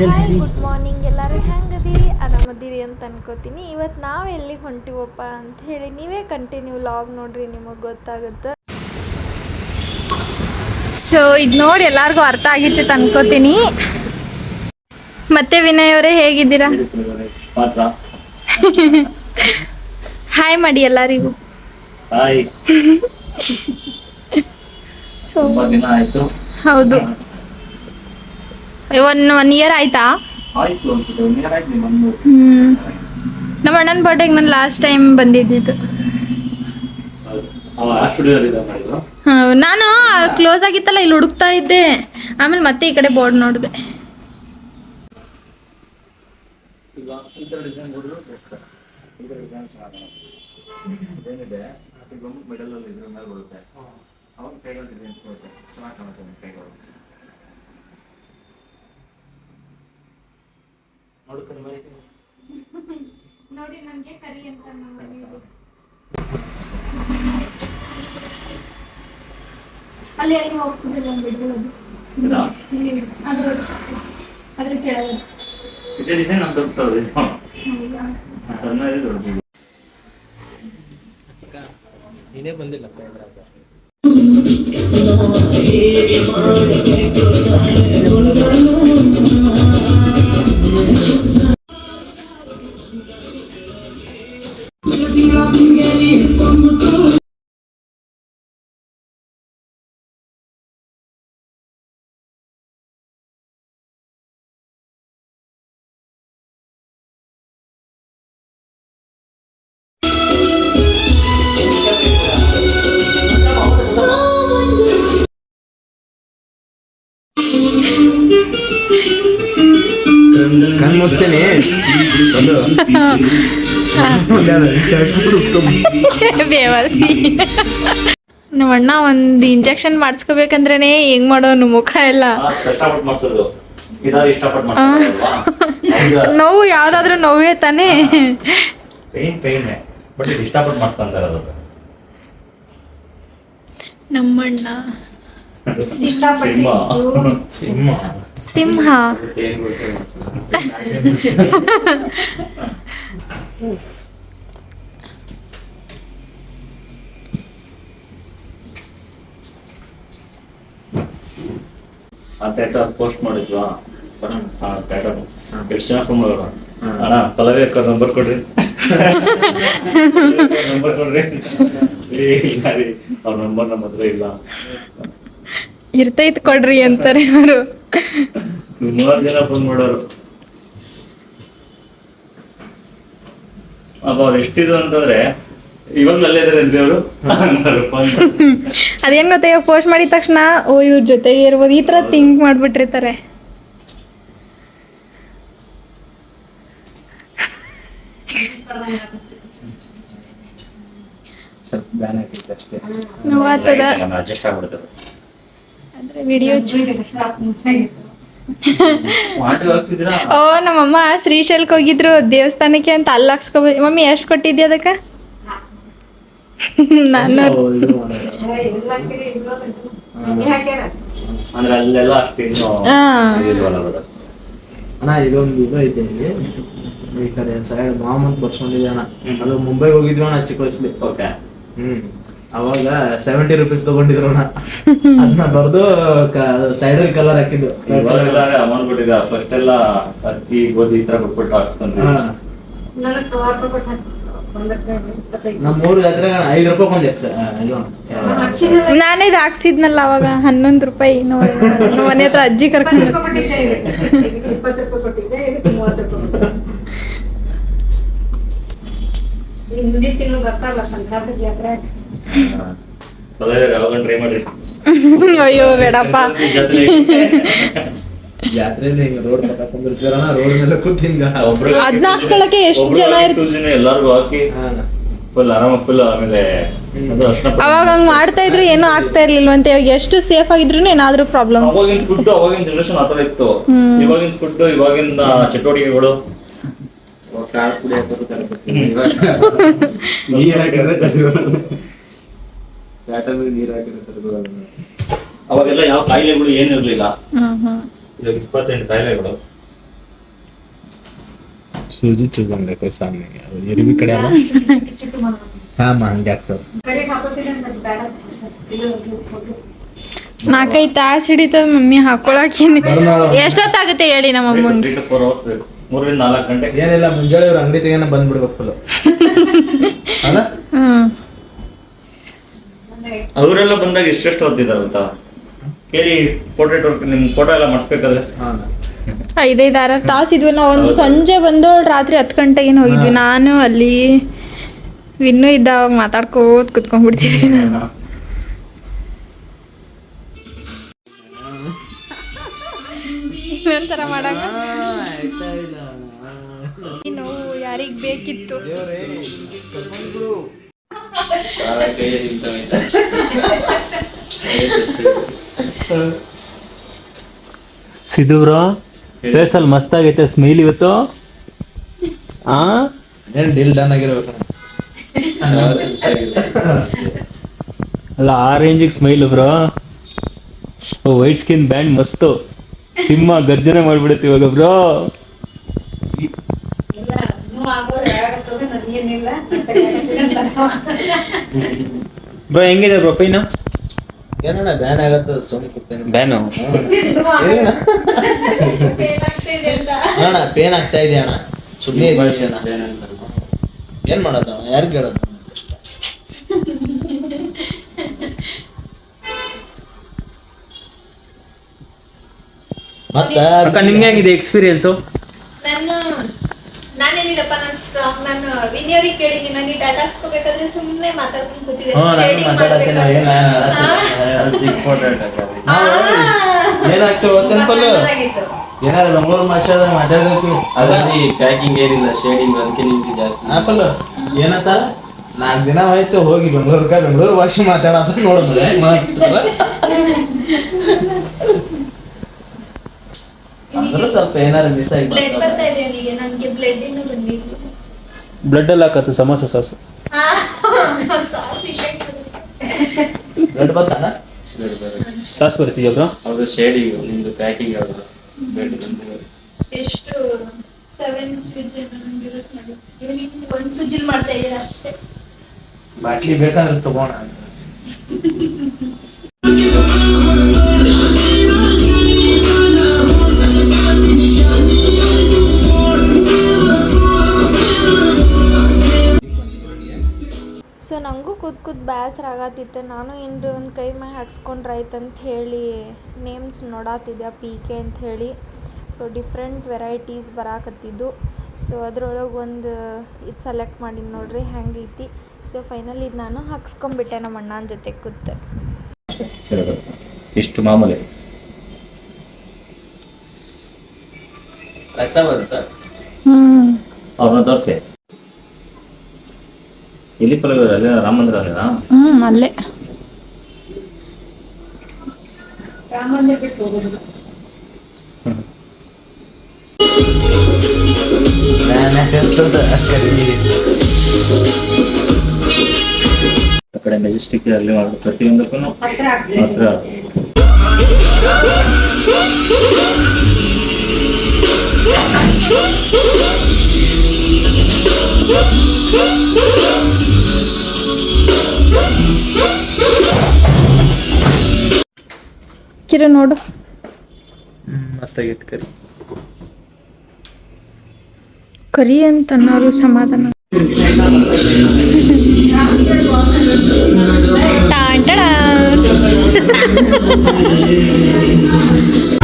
Hi good morning ಎಲ್ಲರೂ ಹೆಂಗದಿರಿ ಆರಾಮದಿರಿ ಅಂತ ಅನ್ಕೋತೀನಿ. ಇವತ್ತು ನಾವು ಎಲ್ಲಿಗೆ ಹೊಂಟಿವಪ್ಪ ಅಂತ ಹೇಳಿ ನೀವೇ ಕಂಟಿನ್ಯೂ ಲಾಗ್ ನೋಡ್ರಿ ನಿಮಗೆ ಗೊತ್ತಾಗುತ್ತೆ. ಸೊ ಇದು ನೋಡಿ ಎಲ್ಲರಿಗೂ ಅರ್ಥ ಆಗಿತ್ತು ಅನ್ಕೋತೀನಿ. ಮತ್ತೆ ವಿನಯ್ ಅವರೇ ಹೇಗಿದ್ದೀರಾ? ಹಾಯ್ ಮಾಡಿ ಎಲ್ಲರಿಗೂ. ಹಾಯ್ ಸೊ ತುಂಬಾ ಆಯ್ತು. ಹೌದು. ಒನ್ ಒನ್ ಇಯರ್ ಆಯ್ತಾ? ಹ್ಮ್. ನಮ್ಮ ಅಣ್ಣನ ಬರ್ಡೇಗೆ ನಾನು ಲಾಸ್ಟ್ ಟೈಮ್ ಬಂದಿದ್ದಿದ್ದು. ಅವ ಆ ಸ್ಟುಡಿಯೋದಲ್ಲಿ ಇದ್ದ ಮಾಡಿದ್ರು. ನಾನು ಕ್ಲೋಸ್ ಆಗಿತ್ತಲ್ಲ ಇಲ್ಲಿ ಹುಡುಕ್ತಾ ಇದ್ದೆ. ಆಮೇಲೆ ಮತ್ತೆ ಈ ಕಡೆ ಬೋರ್ಡ್ ನೋಡಿದೆ. ಮೆಡಲ್ ಅಲ್ಲಿ ಇದ್ರ ಮೇಲೆ ಬರುತ್ತೆ. ಅವಾಗ ಸೈಡಲ್ಲಿ ಡಿಸೈನ್ ಚೆನ್ನಾಗಿ ಕಾಣುತ್ತೆ ನಿಮ್ಮ ನೋಡಿ ನಮಗೆ ಕರಿ ಅಂತ ಅಲ್ಲಿ ಅಲ್ಲಿ ಹೋಗ್ತಿದ್ದಿಲ್ಲ ಬಿಡ್ಬೋದು? ಅದ್ರ ಅದ್ರ ಕೆಳಗೆ. ಇದೇ ಡಿಸೈನ್ ಸಣ್ಣ ದೊಡ್ಡದು ನೀನೇ ಬಂದಿಲ್ಲ ಇದ್ರಾಗ ಕಣ್ ಮುಚ್ತೇನೆ ಬೇವರ್ಸಿ ನಮ್ಮ ಅಣ್ಣ ಒಂದು ಇಂಜೆಕ್ಷನ್ ಮಾಡಿಸ್ಕೋಬೇಕಂದ್ರೇನೆ ಹೆಂಗ್ ಮಾಡೋನು ಮುಖ ಎಲ್ಲ. ನೋವು ಯಾವ್ದಾದ್ರು ನೋವೇ ತಾನೇ. ಪೇನ್ ಅದು ಸಿಂಹ. ಆ ಟ್ಯಾಟೋ ಪೋಸ್ಟ್ ಮಾಡಿದ್ವಾ? ಆ ಟ್ಯಾಟೋ ಎಷ್ಟು ಜನ ಫೋನ್ ಮಾಡೋಣ ಅಣ್ಣ ಪಲ್ಲವಿ ಅಕ್ಕ ನಂಬರ್ ಕೊಡ್ರಿ. ನಂಬರ್ ಕೊಡ್ರಿ. ಏ, ಇಲ್ಲ ರೀ ಅವ್ರ ನಂಬರ್ ನಮ್ಮ ಹತ್ರ ಇಲ್ಲ. ಇರ್ತೈತ್ ಕೊಡ್ರಿ ಅಂತಾರೆ ಅವರು. ಸುಮಾರು ಜನ ಫೋನ್ ಮಾಡೋರು. ಅಪ್ಪ ಅವ್ರು ಎಷ್ಟಿದು ಅಂತಂದ್ರೆ ಇವಾಗ್ಲೂ ಅಲ್ಲೇ ಇದಾರೆ ಅಂದ್ರೆ ಅವರು? ಅದೇನ್ ಗೊತ್ತಾ ಇವಾಗ ಪೋಸ್ಟ್ ಮಾಡಿದ ತಕ್ಷಣ ಓ ಇವ್ರ ಜೊತೆ ಇರ್ಬೋದು. ಈ ತರ ಥಿಂಕ್ ಮಾಡ್ಬಿಟ್ಟಿರ್ತಾರೆ. ಸ್ವಲ್ಪ ಬ್ಯಾನ್ ಆಗಿತ್ತು ಅಷ್ಟೇ. ಅಡ್ಜಸ್ಟ್ ಆಗ್ಬಿಡ್ತದೆ. ಅಂದ್ರೆ ವಿಡಿಯೋ ಓ ನಮ್ಮಮ್ಮ ಶ್ರೀಶೈಲಕ್ಕೆ ಹೋಗಿದ್ರು ದೇವಸ್ಥಾನಕ್ಕೆ ಅಂತ ಅಲ್ಲಿ ಹಾಕ್ಸ್ಕೊಬೋದು ಮಮ್ಮಿ ಎಷ್ಟು ಕೊಟ್ಟಿದ್ಯಾ ಅದಕ್ಕೆ. ಅಣ್ಣ ಇದೊಂದು ಇದು ಐತೆ ಇಲ್ಲಿ. ಈ ಕಡೆ ಸೈಡ್ ಮಾಮಂತ್ ಬರ್ಸ್ಕೊಂಡಿದ್ದೆ ಅಣ್ಣ. ಅದು ಮುಂಬೈಗೆ ಹೋಗಿದ್ವಿ ಅಣ್ಣ ಚಿಕ್ಕ ವಯಸ್ಸಲ್ಲಿ ಓಕೆ ಹ್ಮ್. ಅವಾಗ ಸೆವೆಂಟಿ ರುಪೀಸ್ ತಗೊಂಡಿದ್ರು ಅದನ್ನ ಬರ್ದು ಸೈಡ್ ಕಲರ್ ಹಾಕಿದ್ದು. ಅಮೌಂಟ್ ಕೊಟ್ಟಿದ್ದ. ಫಸ್ಟ್ ಎಲ್ಲ ಅಕ್ಕಿ ಗೋಧಿ ಈ ತರ ಕೊಟ್ಬಿಟ್ಟು ಹಾಕ್ಸ್ಕೊಂಡ್ರಿ ಹಾ. ನಮ್ಮ ಊರ್ ಜಾತ್ರೆ ಐದು ರೂಪಾಯಿ ಒಂದು ಎಕ್ಸ್ ಇದು? ನಾನೇ ಇದು ಹಾಕ್ಸಿದ್ನಲ್ಲ ಅವಾಗ. ಹನ್ನೊಂದು ರೂಪಾಯಿ ನೋಡಿ. ನಮ್ಮ ಮನೆ ಹತ್ರ ಅಜ್ಜಿ ಕರ್ಕೊಂಡು ಮುಂದಿನ ತಿಂಗಳು ಬರ್ತಾವಲ್ಲ ಸಂಕ್ರಾಂತಿ ಜಾತ್ರೆ ಅಯ್ಯೋ ಬೇಡಪ್ಪ. ಅದ್ನ ಹಾಕ್ಸ್ಕೊಳಕ್ಕೆ ಎಷ್ಟ್ ಜನ ಎಲ್ಲಾರ್ಗು ಹಾಕಿ. ಫುಲ್ ಫುಲ್ ಆಮೇಲೆ. ಅವಾಗ ಹಂಗ್ ಮಾಡ್ತಾ ಇದ್ರು ಏನೂ ಆಗ್ತಾ ಇರ್ಲಿಲ್ವಂತೆ ಇವಾಗ ಎಷ್ಟು ಸೇಫ್ ಆಗಿದ್ರು ಏನಾದ್ರೂ ಪ್ರಾಬ್ಲಮ್ ಅವಾಗಿನ ಫುಡ್ ಅವಾಗಿನ ಜನರೇಷನ್ ಆತರ ಇತ್ತು. ಇವಾಗಿನ ಫುಡ್ ಇವಾಗಿನ ಚಟುವಟಿಕೆಗಳು. ಖಾರ ಪುಡಿ ಹಾಕೋದು ನೀರ್ ಹಾಕಿರ್ತಾರೆ ಅವಾಗೆಲ್ಲ ಯಾವ ಕಾಯಿಲೆಗಳು ಏನಿರ್ಲಿಲ್ಲ ಇವಾಗ ಇಪ್ಪತ್ತೆಂಟು ಕಾಯಿಲೆಗಳು. ಸೂಜಿ ಕಡೆ ಅಲ್ಲ? ಹಾಂ ಹಂಗೆ ಆಗ್ತದೆ. ನಾಲ್ಕೈದು ತಾಸು ಹಿಡಿತದ ಮಮ್ಮಿ ಹಾಕೊಳಕ್ಕೆ ಎಷ್ಟೊತ್ತಾಗುತ್ತೆ ಹೇಳಿ ನಮ್ಮ ಅಮ್ಮಂಗೆ? ತ್ರೀ ಟು ಫೋರ್ ಅವರ್ಸ್ ಬೇಕು. ಮೂರರಿಂದ ನಾಲ್ಕು ಗಂಟೆ. ಏನಿಲ್ಲ ಮುಂಜಾನೆ ಅವ್ರ ಅಂಗಡಿ ತೆಗೆನ ಬಂದ್ಬಿಡ್ಬೇಕು ಅಲ್ಲ? ಅವರೆಲ್ಲ ಬಂದಾಗ ಎಷ್ಟೆಷ್ಟು ಓದ್ತಿದಾರಂತ ಕೇಳಿ ಪೋರ್ಟ್ರೇಟ್ ವರ್ಕ್ ನಿಮ್ ಫೋಟೋ ಎಲ್ಲ ಮಾಡಿಸ್ಬೇಕಾದ್ರೆ. ಹಾ. ಐದೈದು ಆರ ತಾಸು ಇದ್ವಿ. ನಾವು ಒಂದು ಸಂಜೆ ಬಂದೋಳು ರಾತ್ರಿ ಹತ್ತು ಗಂಟೆಗೆ ಹೋಗಿದ್ವಿ. ನಾನು ಅಲ್ಲಿ ವಿನ್ನು ಇದ್ದಾಗ ಮಾತಾಡ್ಕೋತ ಕುತ್ಕೊಂಡ್ಬಿಡ್ತೀವಿ ಇನ್ನೊಂದ್ಸಲ ಮಾಡಂಗ ನೋವು ಯಾರಿಗ್ ಬೇಕಿತ್ತು? ಸಿದ್ದು ಬ್ರೋ ಅಲ್ಲಿ ಮಸ್ತ್ ಆಗೈತೆ ಸ್ಮೈಲ್ ಇವತ್ತು. ಆ? ಏನ್ ಡೀಲ್ ಡನ್ ಆಗಿರ್ಬೇಕು? ಅಲ್ಲ ಆ ರೇಂಜಿಗೆ smile bro. White skin band ಮಸ್ತು. ಸಿಂಹ ಗರ್ಜನೆ ಮಾಡ್ಬಿಡುತ್ತೆ ಇವಾಗ ಬ್ರೋ ಇಲ್ಲ ಇನ್ನೂ ಆಗೋರು ನನಗೇನಿಲ್ಲ ಬ್ರೋ ಹೆಂಗಿದೆ ಬ್ರೋ ಪೈನ? ಏನಣ್ಣ ಬ್ಯಾನ್ ಆಗತ್ತೆ ಸುಮ್ಮನೆ ಕೂತೇನೆ ಬ್ಯಾನು ಅಣ್ಣ ಪೇನ್ ಆಗ್ತಾ ಇದೆ ಅಣ್ಣ? ಸುಮ್ಮನೆ ಏನ್ ಮಾಡೋದು ಅಣ್ಣ? ಯಾರು ಕೇಳೋದು? ಮತ್ತ? ಅಕ್ಕ ನಿಮ್ಗೆ ಆಗಿದೆ ಎಕ್ಸ್ಪೀರಿಯನ್ಸು ನಾನೇನಿಲ್ಲಪ್ಪ ನಾನು ಸ್ಟ್ರಾಂಗ್ ನಾನು ವಿನಿಯರಿಗೆ ಕೇಳಿ ನಿಮಗೆ ಡಾಟಾ ಹಾಕ್ಸ್ಕೋಬೇಕಾದ್ರೆ ಸುಮ್ಮನೆ ಮಾತಾಡ್ಕೊಂಡು ಕೂತಿದ್ದೆ. ಏನಾಗ್ತೇವೆ ಸಣ್ಣದಾಗಿತ್ತು. ಏನಾರ ಬೆಂಗಳೂರು ಭಾಷೆದಾಗ ಮಾತಾಡ್ಬೇಕು ಅದರಲ್ಲಿ ಪ್ಯಾಕಿಂಗ್ ಏನಿಲ್ಲ ಶೇಡಿಂಗ್ ಅದಕ್ಕೆ ನಿಮ್ಗೆ ಜಾಸ್ತಿ. ಆಪಲ್ ಏನಂತ? ನಾಲ್ಕು ದಿನ ಆಯ್ತು ಹೋಗಿ ಬೆಂಗಳೂರ್ಗ ಬೆಂಗಳೂರು ಭಾಷೆ ಮಾತಾಡತ್ತ ನೋಡಿದ್ರೆ ಅಂದ್ರೂ ಸ್ವಲ್ಪ ಏನಾರ ಮಿಸ್ ಆಗಿ ಬ್ಲಡ್ ಬರ್ತಾ ಇದೆ ಅವನಿಗೆ ನನಗೆ ಬ್ಲಡ್ ಇನ್ನೂ ಬ್ಲಡ್ ಎಲ್ಲ ಹಾಕತ್ತು ಸಮೋಸ ಸಾಸು. ಸಾಸ್ ಇಲ್ಲೇ ಕೊಡು. ಬ್ಲಡ್ ಬಂತಾನ ಸಾಸ್ ಬರ್ತಿದ್ಯಾ ಬ್ರೋ ಅದು ಶೇಡಿಂಗ್ ನಿಮ್ದು ಪ್ಯಾಕಿಂಗ್ ಯಾವುದು? ಬ್ಲಡ್. ಎಷ್ಟು ಸೆವೆನ್ ಒಂದು ಸುಜಿಲ್ ಮಾಡ್ತಾ ಇದ್ದೀರಾ ಅಷ್ಟೇ. ಬಾಟ್ಲಿ ಬೇಕಾದ್ರೆ ತಗೋಣ ಕೂತ್ ಕೂತ್ ಬೇಸರ ಆಗತ್ತಿತ್ತು. ನಾನು ಏನು ಒಂದು ಕೈ ಮ್ಯಾಗ ಹಾಕ್ಸ್ಕೊಂಡ್ರೆ ಅಂತ ಹೇಳಿ ನೇಮ್ಸ್ ನೋಡಾತಿದ್ದೆ ಪಿ ಕೆ ಅಂತ ಹೇಳಿ. ಸೊ ಡಿಫ್ರೆಂಟ್ ವೆರೈಟೀಸ್ ಬರಾಕತ್ತಿದ್ದು. ಸೊ ಅದ್ರೊಳಗೆ ಒಂದು ಇದು ಸೆಲೆಕ್ಟ್ ಮಾಡೀನಿ ನೋಡ್ರಿ ಹೆಂಗೈತಿ. ಸೊ ಫೈನಲ್ ಇದು ನಾನು ಹಾಕ್ಸ್ಕೊಂಬಿಟ್ಟೆ ನಮ್ಮ ಅಣ್ಣನ ಜೊತೆ ಕೂತು. ಇಷ್ಟು ಮಾಮೂಲಿ. ಹ್ಞೂ ಅವ್ರನ್ನ ತೋರಿಸಿ. ಎಲ್ಲಿ ಪಲ್ಲೆ ಅಲ್ಲೇ ರಾಮ ಮಂದಿರ ಅಲ್ಲೇನಾ ಹ್ಞೂ ಅಲ್ಲೇ ರಾಮಂದಿರ ಬಿಟ್ಟು ಹೋಗೋದಿಲ್ಲ ಆ ಕಡೆ ಮೆಜೆಸ್ಟಿಕ್ ಅಲ್ಲಿ ಮಾಡೋ ಪ್ರತಿಯೊಂದಕ್ಕೂ ಹತ್ರ ಆಗ್ತದೆ ಹತ್ರ ಕಿರ ನೋಡು. ಮಸ್ತ್ ಆಗೈತಿ ಕರಿ. ಕರಿ ಅಂತ ಅನ್ನೋರು ಸಮಾಧಾನ. ಟಾನ್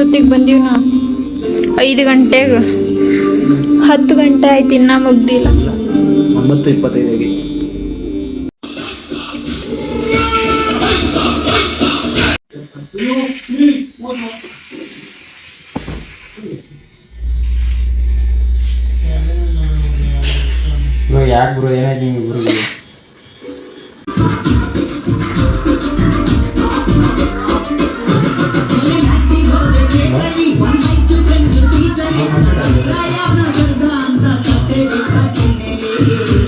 ಎಷ್ಟೊತ್ತಿಗೆ ಬಂದೀವಿ ನಾವು. ಐದು ಗಂಟೆಗೆ. ಹತ್ತು ಗಂಟೆ ಆಯ್ತು ಇನ್ನ ಮುಗ್ದಿಲ್ಲ. ಒಂಬತ್ತು ಯಾಕೆ ಗುರು ಏನಾಯ್ತು ನಿಮ್ಗೆ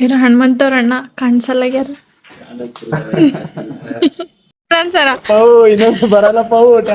ಇರ ಹನುಮಂತವ್ರ ಅಣ್ಣ ಕಾಣಿಸಲ್ಲಾಗ್ಯಾರ ಸರ ಇನ್ನೊಂದು ಬರಲ್ಲಪ್ಪ ಊಟ